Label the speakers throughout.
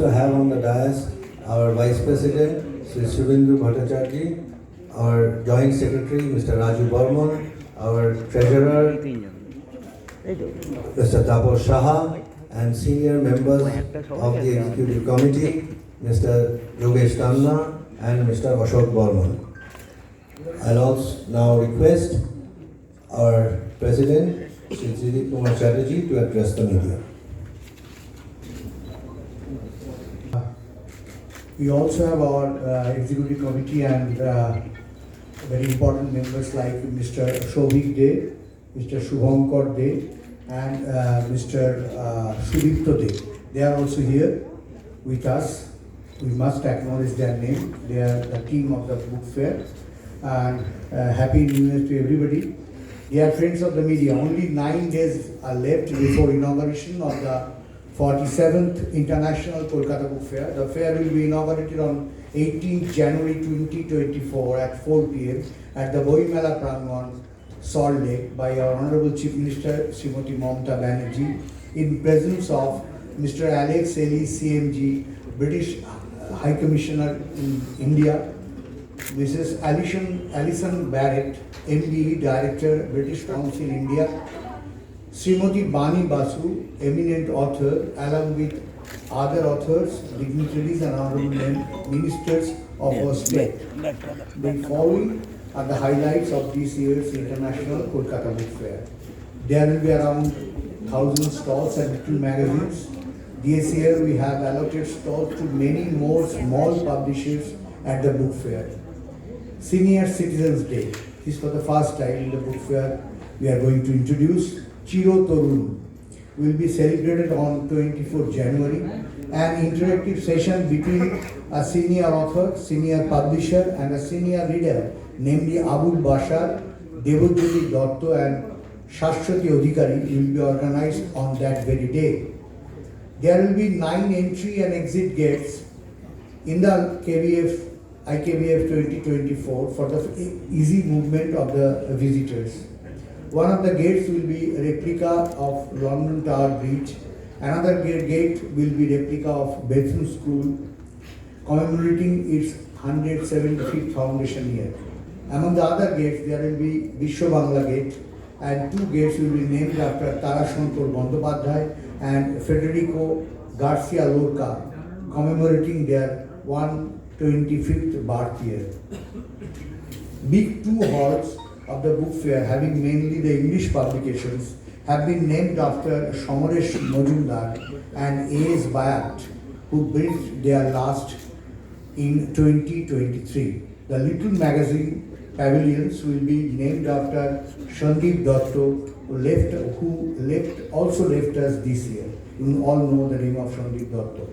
Speaker 1: also have on the dais our Vice President, Sri Shubhendu Bhattacharya, our Joint Secretary, Mr. Raju Burman, our Treasurer, Mr. Tapur Shaha, and senior members of the Executive Committee, Mr. Yogesh Tanna and Mr. Ashok Burman. I'll also now request our President, Shri Dilip Kumar Chatterjee, to address the media.
Speaker 2: We also have our uh, executive committee and uh, very important members like Mr. Shobhik De, Mr. Shubhankar De, and uh, Mr. uh, Sudipto De. They are also here with us. We must acknowledge their name. They are the team of the book fair. And happy New Year to everybody. Dear friends of the media, only nine days are left before inauguration of the 47th International Kolkata Book Fair. The fair will be inaugurated on 18th January 2024 at 4 pm at the Boimela Prangon, Salt Lake by our Honorable Chief Minister Srimati Mamata Banerjee in presence of Mr. Alex Ellis, CMG, British uh, High Commissioner in India, Mrs. Alison, Alison Barrett, MBE Director, British Council India, Srimati Bani Basu, eminent author, along with other authors, dignitaries and honorable ministers of our state. The following are the highlights of this year's International Kolkata Book Fair. There will be around thousand stalls and little magazines. This year we have allotted stalls to many more small publishers at the book fair. Senior Citizens Day. This is for the first time in the book fair we are going to introduce Chiro Torun. Will be celebrated on 24 January. An interactive session between a senior author, senior publisher, and a senior reader, namely Abul Bashar, Devajyoti Dotto, and Shashwati Odhikari, will be organized on that very day. There will be nine entry and exit gates in the KBF, IKBF 2024 for the easy movement of the visitors. One of the gates will be replica of London Tower Bridge. Another ga- gate will be replica of Bethune School commemorating its 175th foundation year. Among the other gates, there will be Vishwa Bangla Gate and two gates will be named after Tarashankar Bandyopadhyay and Federico Garcia Lorca commemorating their 125th birth year. Big two halls of the book fair, having mainly the English publications, have been named after Somaresh Majumdar and A.S. Bayat, who breathed their last in 2023. The Little Magazine pavilions will be named after Shandip Dotto, who left, who left, also left us this year. You all know the name of Shandip Dotto.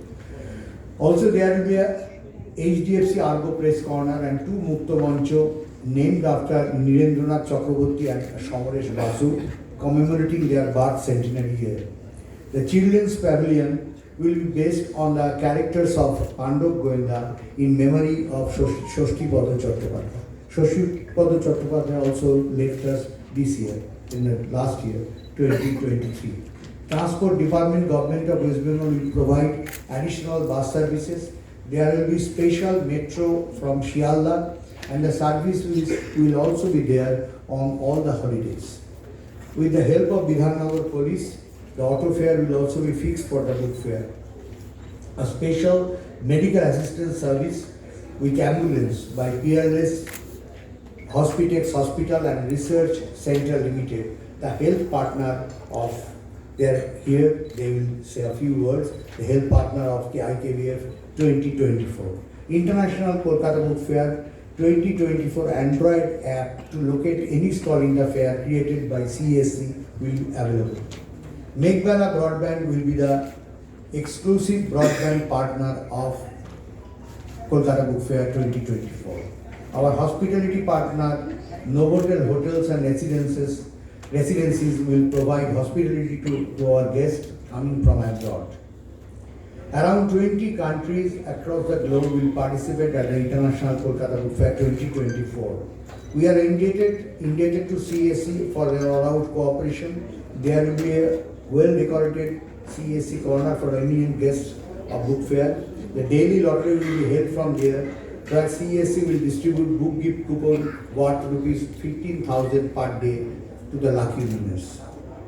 Speaker 2: Also, there will be a HDFC Argo Press Corner and two Mukto Mancho named after Nirendranath Chakraborty and Somaresh Basu, commemorating their birth centenary year. The Children's Pavilion will be based on the characters of Pandav Goenda in memory of Shoshti Pada Chattopadhyay. Shoshti Pada Chattopadhyay also left us this year, in the last year, 2023. Transport Department, Government of West Bengal will provide additional bus services. There will be special metro from Shialda and the service will, will also be there on all the holidays. With the help of Bidhannagar Police, the auto fare will also be fixed for the book fair. A special medical assistance service with ambulance by PLS Hospitex Hospital and Research Center Limited, the health partner of their here, they will say a few words, the health partner of the IKBF 2024. International Kolkata Book Fair 2024 Android app to locate any stall in the fair created by CSC will be available. Meghbala Broadband will be the exclusive broadband partner of Kolkata Book Fair 2024. Our hospitality partner, Novotel Hotels and Residences, Residencies will provide hospitality to, to our guests coming from abroad. Around 20 countries across the globe will participate at the International Kolkata Book Fair 2024. We are indebted, indebted to CSC for their all-out cooperation. There will be a well-decorated CSC corner for eminent guests of book fair. The daily lottery will be held from there. That CSC will distribute book gift coupon worth rupees fifteen thousand per day to the lucky winners.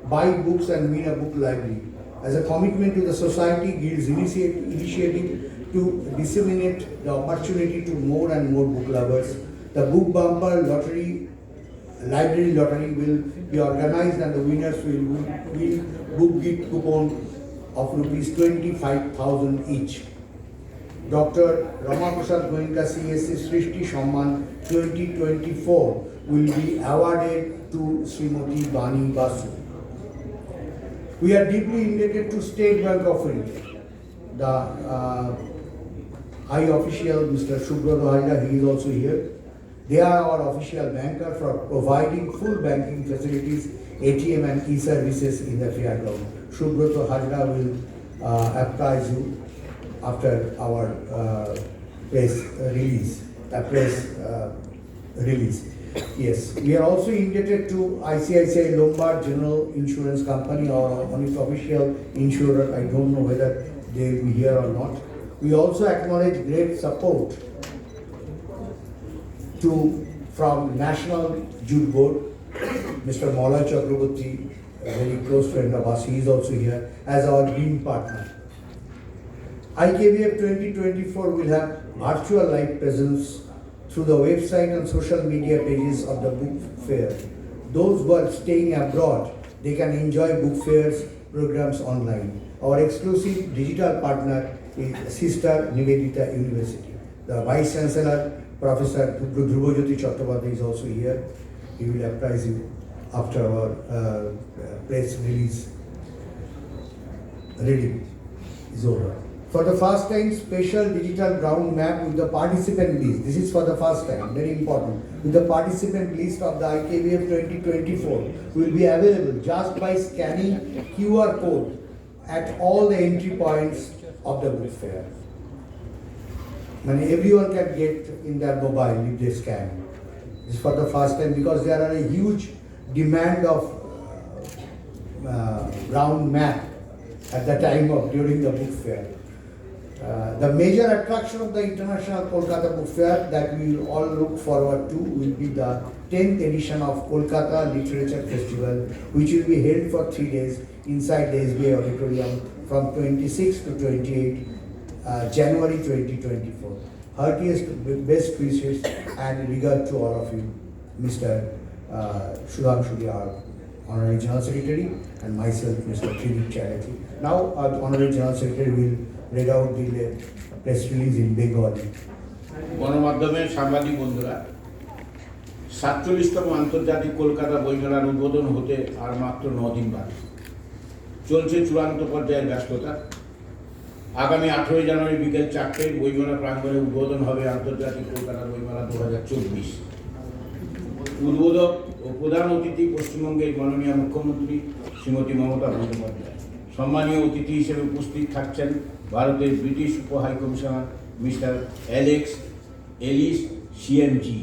Speaker 2: Buy books and win a book library. As a commitment to the society, Guild is initiate, initiating to disseminate the opportunity to more and more book lovers. The book bumper lottery, library lottery will be organized and the winners will win book gift coupon of rupees twenty-five thousand each. Dr. Ramaprasad Goenka CSC Srishti Samman 2024 will be awarded to Srimati Bani Basu. We are deeply indebted to State Bank of India. The uh, high official, Mr. Subroto Haida, he is also here. They are our official banker for providing full banking facilities, ATM and e-services in the fairground. Subroto Haida will uh, apprise you after our uh, press release, uh, press uh, release. Yes, we are also indebted to ICICI Lombard General Insurance Company, our one of official insurer. I don't know whether they will be here or not. We also acknowledge great support to from National Jute Board, Mr. Maulay Chakraborty, a very close friend of us. He is also here as our green partner. IKBF 2024 will have virtual live presence through the website and social media pages of the book fair. Those who are staying abroad, they can enjoy book fairs programs online. Our exclusive digital partner is Sister Nivedita University. The Vice Chancellor, Professor Dhrubajyoti Chattopadhyay is also here. He will apprise you after our uh, press release reading is over. For the first time, special digital ground map with the participant list. This is for the first time, very important. With the participant list of the IKBF 2024 will be available just by scanning QR code at all the entry points of the book fair. And everyone can get in their mobile if they scan. This is for the first time because there are a huge demand of uh, uh, round map at the time of during the book fair. Uh, the major attraction of the International Kolkata Book Fair that we will all look forward to will be the 10th edition of Kolkata Literature Festival, which will be held for three days inside the SBI Auditorium from 26 to 28 uh, January 2024. Heartiest best wishes and regard to all of you, Mr. Uh, Sudhanshu, our Honorary General Secretary, and myself, Mr. Trinit Charity. Now, our Honorary General Secretary will read out the uh, press release in.
Speaker 3: গণমাধ্যমের সাংবাদিক বন্ধুরা সাতচল্লিশতম আন্তর্জাতিক কলকাতা বইমেলার উদ্বোধন হতে আর মাত্র দিন বাকি। চলছে চূড়ান্ত পর্যায়ের ব্যস্ততা। আগামী আঠেরোই জানুয়ারি বিকেল চারটে বইমেলা প্রাঙ্গণে উদ্বোধন হবে আন্তর্জাতিক কলকাতা বইমেলা দু হাজার চব্বিশ। উদ্বোধক ও প্রধান অতিথি পশ্চিমবঙ্গের মাননীয় মুখ্যমন্ত্রী শ্রীমতী মমতা বন্দ্যোপাধ্যায়। সম্মানীয় অতিথি হিসেবে উপস্থিত থাকছেন ভারতের ব্রিটিশ উপ high commissioner mister Alex Ellis CMG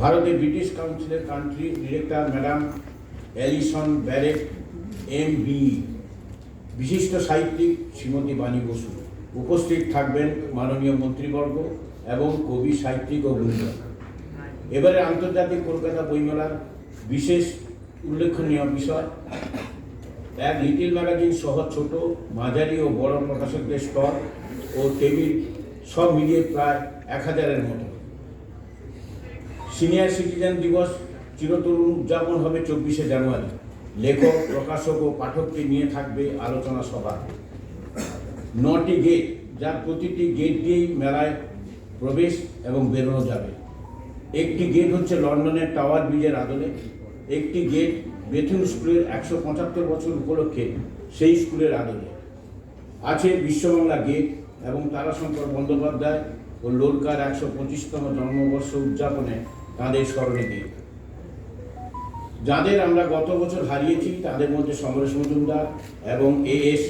Speaker 3: ভারতের ব্রিটিশ কাউন্সিলের country director madam Alison Barrett M B বিশিষ্ট সাহিত্যিক শ্রীমতী বাণী বসু। উপস্থিত থাকবেন মাননীয় মন্ত্রীবর্গ এবং কবি, সাহিত্যিক ও গুণীজন এবারে আন্তর্জাতিক কলকাতা বইমেলার বিশেষ উল্লেখনীয় বিষয় এক লিটিল ম্যাগাজিন সহ ছোট, মাঝারি ও বড় প্রকাশকদের স্টল ও টেবিল সব মিলিয়ে প্রায় এক হাজারের মতো। সিনিয়র সিটিজেন দিবস চিরতরুণ উদযাপন হবে চব্বিশে জানুয়ারি। লেখক, প্রকাশক ও পাঠককে নিয়ে থাকবে আলোচনা সভা। নটি গেট যার প্রতিটি গেট দিয়েই মেলায় প্রবেশ এবং বেরোনো যাবে। একটি গেট হচ্ছে লন্ডনের টাওয়ার ব্রিজের আদলে। একটি গেট বেথুন স্কুলের একশো পঁচাত্তর বছর উপলক্ষে সেই স্কুলের আদলে। আছে বিশ্ববাংলা গেট এবং তারাশঙ্কর বন্দ্যোপাধ্যায় ও লোলকার একশো পঁচিশতম জন্মবর্ষ উদযাপনে তাঁদের স্মরণে গেট যাদের আমরা গত বছর হারিয়েছি, তাদের মধ্যে সমরেশ মজুমদার এবং এ এস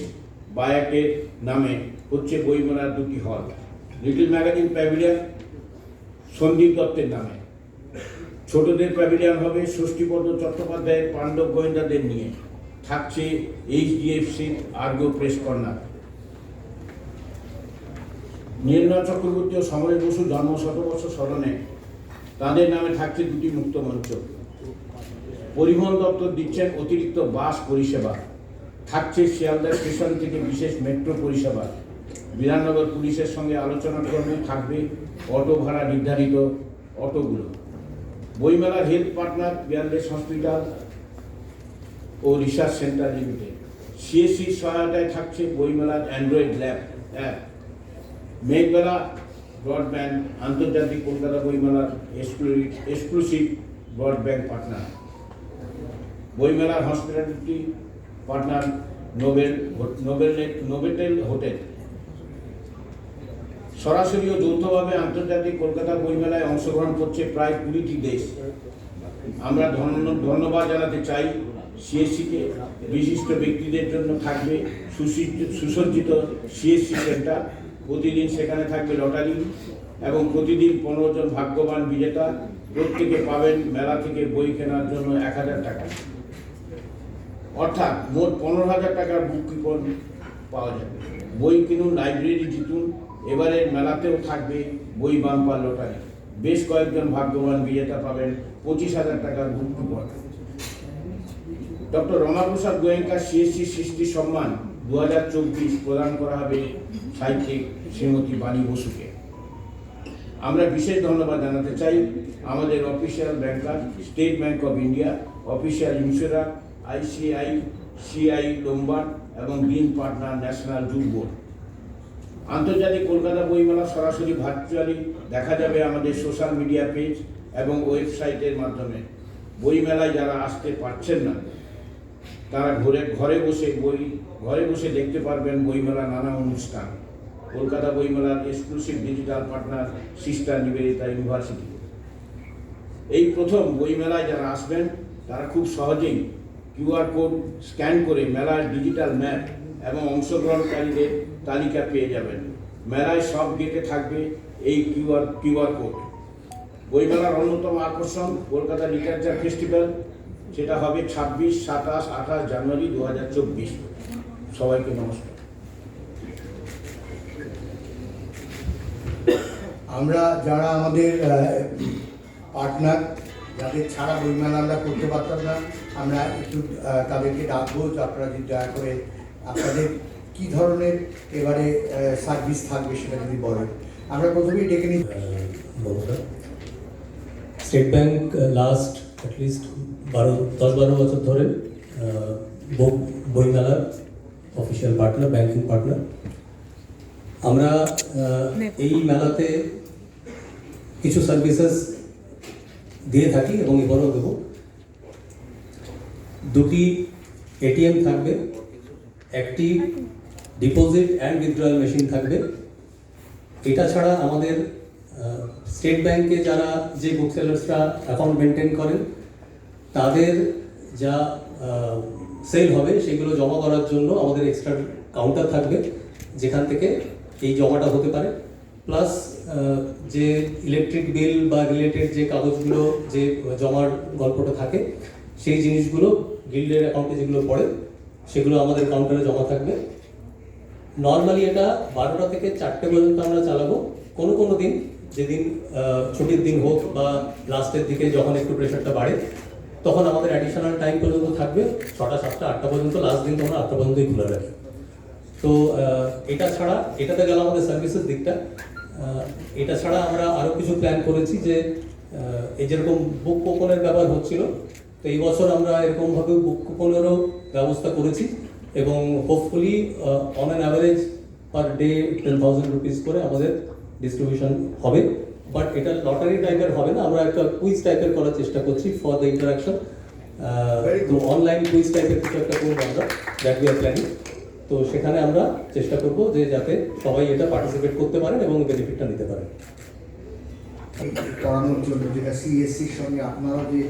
Speaker 3: বায়াকের নামে হচ্ছে বইমেলার দুটি হল। লিটল ম্যাগাজিন প্যাভিলিয়ন সন্দীপ দত্তের নামে। ছোটদের প্যাভিলিয়ন হবে, ষষ্ঠীপদ চট্টোপাধ্যায়ের পাণ্ডব গোয়েন্দাদের নিয়ে। থাকছে এইচডিএফসির Ergo press corner Nirendra Chakraborty ও সমরেশ বসু জন্ম শতবর্ষ স্মরণে তাদের নামে থাকছে দুটি মুক্ত মঞ্চ। পরিবহন দপ্তর দিচ্ছেন অতিরিক্ত বাস পরিষেবা। থাকছে শিয়ালদা স্টেশন থেকে বিশেষ মেট্রো পরিষেবা। বিধাননগর পুলিশের সঙ্গে আলোচনা ক্রমে থাকবে অটো ভাড়া নির্ধারিত অটোগুলো। বইমেলার হেলথ পার্টনার বিয়ারলেস হসপিটাল ও রিসার্চ সেন্টার লিমিটেড। সিএসসির সহায়তায় থাকছে বইমেলার android lab, app. Meghbela broadband আন্তর্জাতিক কলকাতা বইমেলার এক্সক্লুসিভ ব্রডব্যান্ড পার্টনার। বইমেলার hospitality partner Nobel Nobel Novotel hotel. সরাসরি ও যৌথভাবে আন্তর্জাতিক কলকাতা বইমেলায় অংশগ্রহণ করছে প্রায় কুড়িটি দেশ। আমরা ধন্য- ধন্যবাদ জানাতে চাই সিএসসিকে বিশিষ্ট ব্যক্তিদের জন্য থাকবে সুসজ্জিত সিএসসি সেন্টার। প্রতিদিন সেখানে থাকবে লটারি এবং প্রতিদিন পনেরো জন ভাগ্যবান বিজেতা। প্রত্যেকে পাবেন মেলা থেকে বই কেনার জন্য এক হাজার টাকা। অর্থাৎ মোট পনেরো হাজার টাকার বুক পাওয়া যাবে। বই কিনুন লাইব্রেরি জিতুন। এবারের মেলাতেও থাকবে বই বাম্পার লটারি। বেশ কয়েকজন ভাগ্যবান বিজেতা পাবেন পঁচিশ হাজার টাকার coupon doctor Ramaprasad Goenka CSC Srishti Samman দু হাজার চব্বিশ প্রদান করা হবে সাহিত্যিক শ্রীমতী বাণী বসুকে। আমরা বিশেষ ধন্যবাদ জানাতে চাই আমাদের official banker, State Bank of India, official insurer, ICI, CI, Lombard এবং green partner National Jute Board. আন্তর্জাতিক কলকাতা বইমেলা সরাসরি ভার্চুয়ালি দেখা যাবে আমাদের সোশ্যাল মিডিয়া পেজ এবং ওয়েবসাইটের মাধ্যমে। বইমেলায় যারা আসতে পারছেন না, তারা ঘরে ঘরে বসে বই, ঘরে বসে দেখতে পারবেন বইমেলা নানা অনুষ্ঠান। কলকাতা বইমেলার exclusive digital partner Sister Nivedita University এই প্রথম বইমেলায় যারা আসবেন, তারা খুব সহজেই কিউআর কোড স্ক্যান করে মেলার ডিজিটাল ম্যাপ এবং অংশগ্রহণকারীদের তালিকা পেয়ে যাবেন। মেলায় সব গেটে থাকবে এই কিউআর কিউআর কোড। বইমেলার অন্যতম আকর্ষণ কলকাতা লিটারেচার ফেস্টিভ্যাল, সেটা হবে ছাব্বিশ, সাতাশ, আঠাশ জানুয়ারি দু হাজার চব্বিশ। সবাইকে নমস্কার।
Speaker 2: আমরা যারা আমাদের পার্টনার, যাদের ছাড়া বইমেলা আমরা করতে পারতাম না, আমরা একটু তাদেরকে ডাকবো আপনারা যদি দয়া করে আপনাদের কি ধরনের এবারে সার্ভিস থাকবে সেটা যদি বলেন। আমরা প্রথমেই ডেকে নিই।
Speaker 4: স্টেট ব্যাংক লাস্ট অ্যাটলিস্ট বারো, দশ বারো বছর ধরে বই- বইমেলার অফিসিয়াল পার্টনার ব্যাংকিং পার্টনার আমরা এই মেলাতে কিছু সার্ভিসেস দিয়ে থাকি এবং এবারও দেবো। দুটি এটিএম থাকবে, একটি ডিপোজিট অ্যান্ড উইথড্রয়াল মেশিন থাকবে। এটা ছাড়া আমাদের স্টেট ব্যাংকে যারা যে বুক সেলার্সরা অ্যাকাউন্ট মেনটেন করেন, তাদের যা সেল হবে সেগুলো জমা করার জন্য আমাদের এক্সট্রা কাউন্টার থাকবে, যেখান থেকে এই জমাটা হতে পারে। প্লাস যে ইলেকট্রিক বিল বা রিলেটেড যে কাগজগুলো, যে জমার গল্পটা থাকে, সেই জিনিসগুলো গিল্ডের অ্যাকাউন্টে যেগুলো পড়ে, সেগুলো আমাদের কাউন্টারে জমা থাকবে। নর্মালি এটা বারোটা থেকে চারটে পর্যন্ত আমরা চালাবো। কোনো কোনো দিন, যেদিন ছুটির দিন হোক বা লাস্টের দিকে যখন একটু প্রেশারটা বাড়ে, তখন আমাদের অ্যাডিশনাল টাইম পর্যন্ত থাকবে। ছটা, সাতটা, আটটা পর্যন্ত লাস্ট দিন তোমরা আটটা পর্যন্তই খুলে রাখি তো এটা ছাড়া, এটাতে গেল আমাদের সার্ভিসের দিকটা। এটা ছাড়া আমরা আরও কিছু প্ল্যান করেছি যে এই যেরকম বুক কুপনের ব্যবহার হচ্ছিল, তো এই বছর আমরা এরকমভাবে বুক কুপনেরও ব্যবস্থা করেছি। এবং hopefully on an average per day ten thousand rupees করে আমাদের ডিস্ট্রিবিউশন হবে। বাট এটা লটারি টাইপের হবে না আমরা একটা কুইজ টাইপের করার চেষ্টা করছি ফর দ্য ইন্টারাকশন তো অনলাইন কুইজ টাইপের কিছু একটা করব আমরা দ্যাট উই আর প্ল্যানিং তো সেখানে আমরা চেষ্টা করব যে যাতে সবাই এটা পার্টিসিপেট করতে পারেন এবং বেনিফিটটা নিতে পারেন।
Speaker 2: করানোর জন্য যেটা সিএসসির সঙ্গে আপনারা যে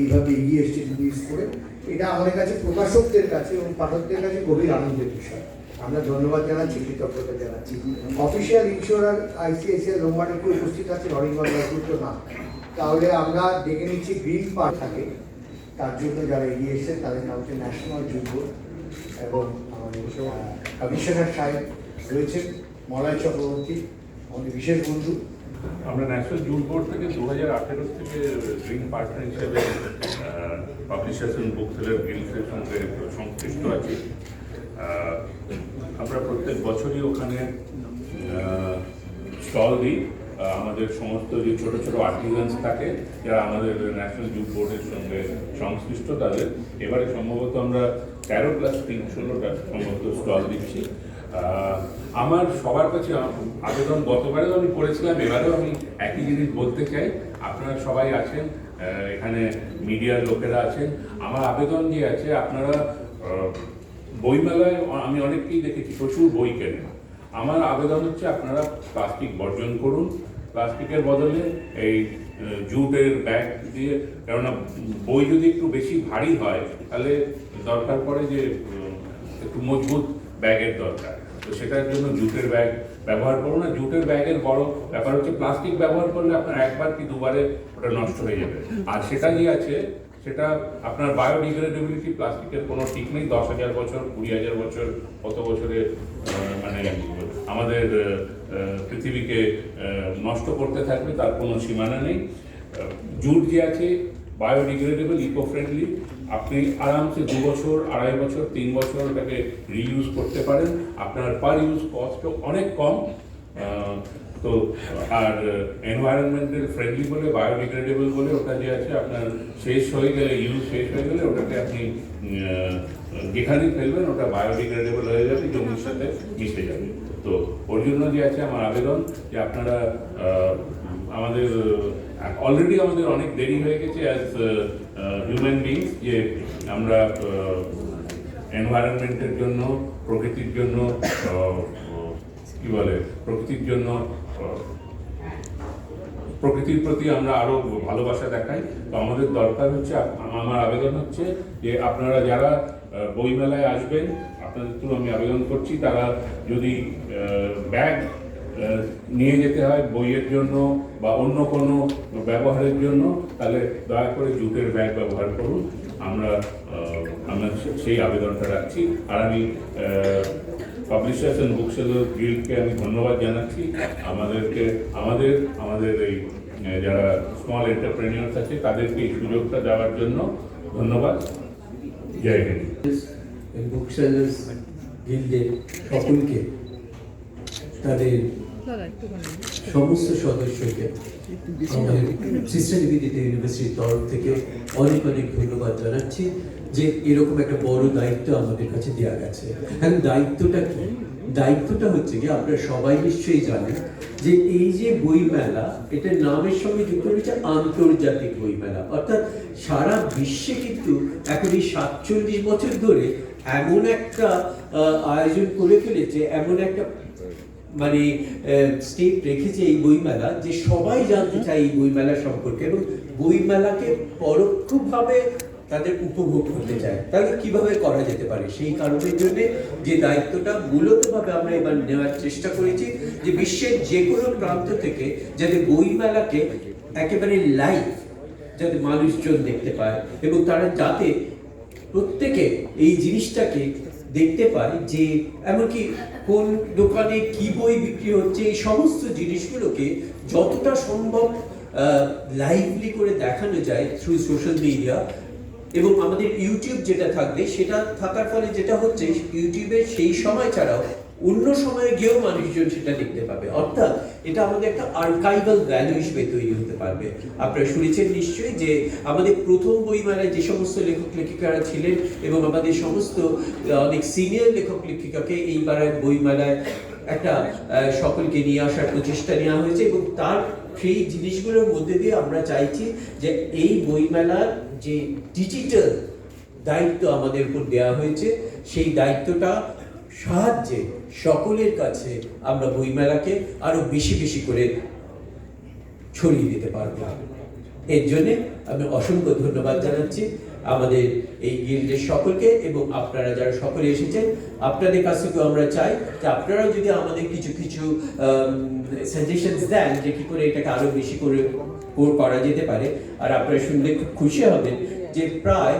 Speaker 2: এইভাবে এগিয়ে এসছেন ইউজ করে এটা আমাদের কাছে প্রকাশকদের কাছে এবং পাঠকদের কাছে গভীর আনন্দের বিষয়। আমরা ধন্যবাদ জানাচ্ছি, কৃতজ্ঞতা জানাচ্ছি। অফিসিয়াল ইন্স্যুরার আইসিআইসিআই লোম্বার্ডে কি উপস্থিত আছে রনিগঞ্জ রাজপুত্র না তাহলে আমরা ডেকে নিচ্ছি গ্রিন পার্ক থাকে তার জন্য যারা এগিয়ে এসেছেন, তাদের নাম হচ্ছে ন্যাশনাল যুব এবং আমাদের কমিশনার সাহেব রয়েছেন, মলয় চক্রবর্তী, আমাদের বিশেষ বন্ধু।
Speaker 5: আমরা ন্যাশনাল জুট বোর্ড থেকে দু হাজার আঠেরো থেকে ড্রিম পার্টনার হিসেবে পাবলিশার্স অ্যান্ড বুক সেলার গিল্ডসের সঙ্গে সংশ্লিষ্ট আছি। আমরা প্রত্যেক বছরই ওখানে স্টল দিই। আমাদের সমস্ত যে ছোট ছোট আর্টিজান্স থাকে, যারা আমাদের ন্যাশনাল জুট বোর্ডের সঙ্গে সংশ্লিষ্ট তাদের। এবারে সম্ভবত আমরা তেরো প্লাস তিন ষোলোটা সম্ভবত স্টল দিচ্ছি। আমার সবার কাছে আবেদন গতবারেও আমি করেছিলাম, এবারেও আমি একই জিনিস বলতে চাই। আপনারা সবাই আছেন এখানে মিডিয়ার লোকেরা আছেন। আমার আবেদন যে আছে, আপনারা বইমেলায় আমি অনেককেই দেখেছি, প্রচুর বই কেনেন। আমার আবেদন হচ্ছে আপনারা প্লাস্টিক বর্জন করুন। প্লাস্টিকের বদলে এই জুটের ব্যাগ দিয়ে, কেননা বই যদি একটু বেশি ভারী হয়, তাহলে দরকার পড়ে যে একটু মজবুত ব্যাগের দরকার। তো সেটার জন্য জুটের ব্যাগ ব্যবহার করুন না, জুটের ব্যাগের বড় ব্যাপার হচ্ছে প্লাস্টিক ব্যবহার করলে আপনার একবার কি দুবারে ওটা নষ্ট হয়ে যাবে। আর সেটা যে আছে? সেটা আপনার বায়োডিগ্রেডেবিলিটি প্লাস্টিকের কোনো ঠিক নেই। দশ হাজার বছর, কুড়ি হাজার বছর, কত বছরে মানে আমাদের পৃথিবীকে নষ্ট করতে থাকবে, তার কোনো সীমানা নেই। জুট যে আছে বায়োডিগ্রেডেবল ইকো ফ্রেন্ডলি আপনি আরামসে দু বছর আড়াই বছর তিন বছর ওটাকে রিইউজ করতে পারেন। আপনার পার ইউজ কস্টও অনেক কম। তো আর এনভায়রনমেন্টাল ফ্রেন্ডলি বলে বায়োডিগ্রেডেবল বলে ওটা যে আছে আপনার শেষ হয়ে গেলে ইউজ শেষ হয়ে গেলে ওটাকে আপনি আহ, যেখানেই ফেলবেন ওটা বায়োডিগ্রেডেবল হয়ে যাবে জমির সাথে মিশে যাবে। তো ওর জন্য যে আছে আমার আবেদন যে আপনারা আমাদের অলরেডি আমাদের অনেক দেরি হয়ে গেছে অ্যাজ হিউম্যান বিংস যে আমরা এনভায়রনমেন্টের জন্য প্রকৃতির জন্য আহ, কি বলে প্রকৃতির জন্য আহ, প্রকৃতির প্রতি আমরা আরও ভালোবাসা দেখাই। তো আমাদের দরকার হচ্ছে আমার আবেদন হচ্ছে যে আপনারা যারা বইমেলায় আসবেন আপনাদের থ্রু আমি আবেদন করছি তারা যদি ব্যাগ নিয়ে যেতে হয় বইয়ের জন্য বা অন্য কোনো ব্যবহারের জন্য, তাহলে দয়া করে জুটের ব্যাগ ব্যবহার করুন। আমরা আমরা সেই আবেদনটা রাখছি। আর আমি পাবলিশার্স অ্যান্ড বুক সেলার গিল্ডকে আমি ধন্যবাদ জানাচ্ছি। আমাদেরকে, আমাদের আমাদের এই যারা স্মল এন্টারপ্রেনিয়ার্স আছে, তাদেরকে এই সুযোগটা দেওয়ার জন্য ধন্যবাদ। জয় হিন্দ।
Speaker 6: বুক সেলার্স গিল্ডের সকলকে তাদের সমস্ত সদস্যকে আমাদের সিস্টার ইউনিভার্সিটির তরফ থেকে অনেক অনেক ধন্যবাদ জানাচ্ছি যে এরকম একটা বড় দায়িত্ব আমাদের কাছে দেওয়া গেছে। এখন দায়িত্বটা কি? দায়িত্বটা হচ্ছে কি আপনারা সবাই নিশ্চয়ই জানেন যে এই যে বইমেলা এটা নামের সঙ্গে যুক্ত রয়েছে আন্তর্জাতিক বইমেলা। অর্থাৎ সারা বিশ্বে কিন্তু এখন এই সাতচল্লিশ বছর ধরে এমন একটা আয়োজন করে ফেলেছে, এমন একটা মানে স্টেপ রেখেছে এই বইমেলা যে সবাই জানতে চায় এই বইমেলা সম্পর্কে এবং বইমেলাকে পরোক্ষভাবে তাদের উপভোগ করতে চায়। তাহলে কীভাবে করা যেতে পারে? সেই কারণের জন্য যে দায়িত্বটা মূলতভাবে আমরা এবার নেওয়ার চেষ্টা করেছি যে বিশ্বের যে কোনো প্রান্ত থেকে যাতে বইমেলাকে একেবারে লাইভ যাতে মানুষজন দেখতে পায় এবং তারা যাতে প্রত্যেকে এই জিনিসটাকে দেখতে পায় যে এমনকি কোন দোকানে কি বই বিক্রি হচ্ছে, এই সমস্ত জিনিসগুলোকে যতটা সম্ভব লাইভলি করে দেখানো যায় থ্রু সোশ্যাল মিডিয়া এবং আমাদের ইউটিউব যেটা থাকবে, সেটা থাকার ফলে যেটা হচ্ছে ইউটিউবের সেই সময় ছাড়াও অন্য সময়ে গিয়েও মানুষজন সেটা দেখতে পাবে। অর্থাৎ এটা আমাদের একটা আর্কাইভাল ভ্যালু হিসেবে তৈরি হতে পারবে। আপনারা শুনেছেন নিশ্চয়ই যে আমাদের প্রথম বইমেলায় যে সমস্ত লেখক লেখিকারা ছিলেন এবং আমাদের সমস্ত অনেক সিনিয়র লেখক লেখিকাকে এইবার বইমেলায় একটা সকলকে নিয়ে আসার প্রচেষ্টা নেওয়া হয়েছে এবং তার সেই জিনিসগুলোর মধ্যে দিয়ে আমরা চাইছি যে এই বইমেলার যে ডিজিটাল দায়িত্ব আমাদের উপর দেওয়া হয়েছে, সেই দায়িত্বটা সাহায্যে সকলের কাছে আমরা বইমেলাকে আরও বেশি বেশি করে ছড়িয়ে দিতে পারব। এর জন্য আমি অসংখ্য ধন্যবাদ জানাচ্ছি আমাদের এই গিল্ডের সকলকে এবং আপনারা যারা সকলে এসেছেন, আপনাদের কাছ থেকেও আমরা চাই যে আপনারাও যদি আমাদের কিছু কিছু সাজেশনস দেন যে কি করে এটাকে আরও বেশি করে করা যেতে পারে। আর আপনারা শুনলে খুব খুশি হবেন যে প্রায়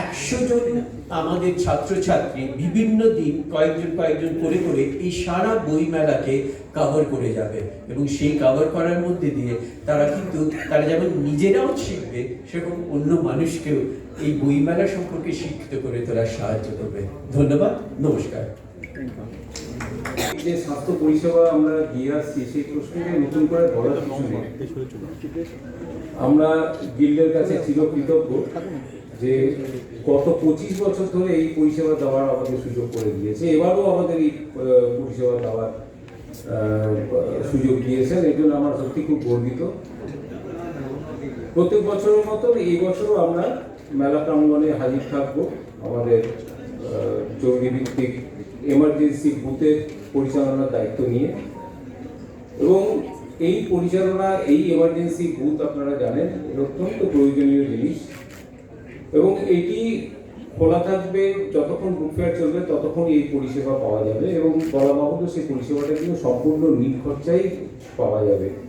Speaker 6: একশো জন আমাদের ছাত্রছাত্রী বিভিন্ন দিন কয়েকজন কয়েকজন করে করে এই সারা বইমেলাকে কভার করে যাবে। এবং সেই কভার করার মধ্যে দিয়ে তারা কিন্তু, তারা যেমন নিজেরাও শিখবে, সেরকম অন্য মানুষকেও এই বইমেলা সম্পর্কে শিক্ষিত করে তোলার সাহায্য করবে। ধন্যবাদ, নমস্কার।
Speaker 7: যে স্বাস্থ্য পরিষেবা আমরা দিয়ে আসছি, সেই প্রশ্নকে নতুন করে বলার আমরা গিল্ডের কাছে চিরকৃতজ্ঞ। যে গত পঁচিশ বছর ধরে এই পরিষেবা দেওয়ার আমাদের সুযোগ করে দিয়েছে। এবারও আমাদের এই পরিষেবা দেওয়ার সুযোগ দিয়েছেন। এই জন্য আমরা সত্যি খুব গর্বিত। প্রত্যেক বছরের মতন এই বছরও আমরা মেলা প্রাঙ্গণে হাজির থাকব। আমাদের জরুরি ভিত্তিক এমার্জেন্সি বুথের পরিচালনার দায়িত্ব নিয়ে। এবং এই পরিচালনা, এই এমার্জেন্সি বুথ আপনারা জানেন অত্যন্ত প্রয়োজনীয় জিনিস। এবং এটি খোলা থাকবে যতক্ষণ বুক ফেয়ার চলবে, ততক্ষণ এই পরিষেবা পাওয়া যাবে এবং বলা বাহুল্য সেই পরিষেবাটা কিন্তু সম্পূর্ণ নির্খরচাই পাওয়া যাবে।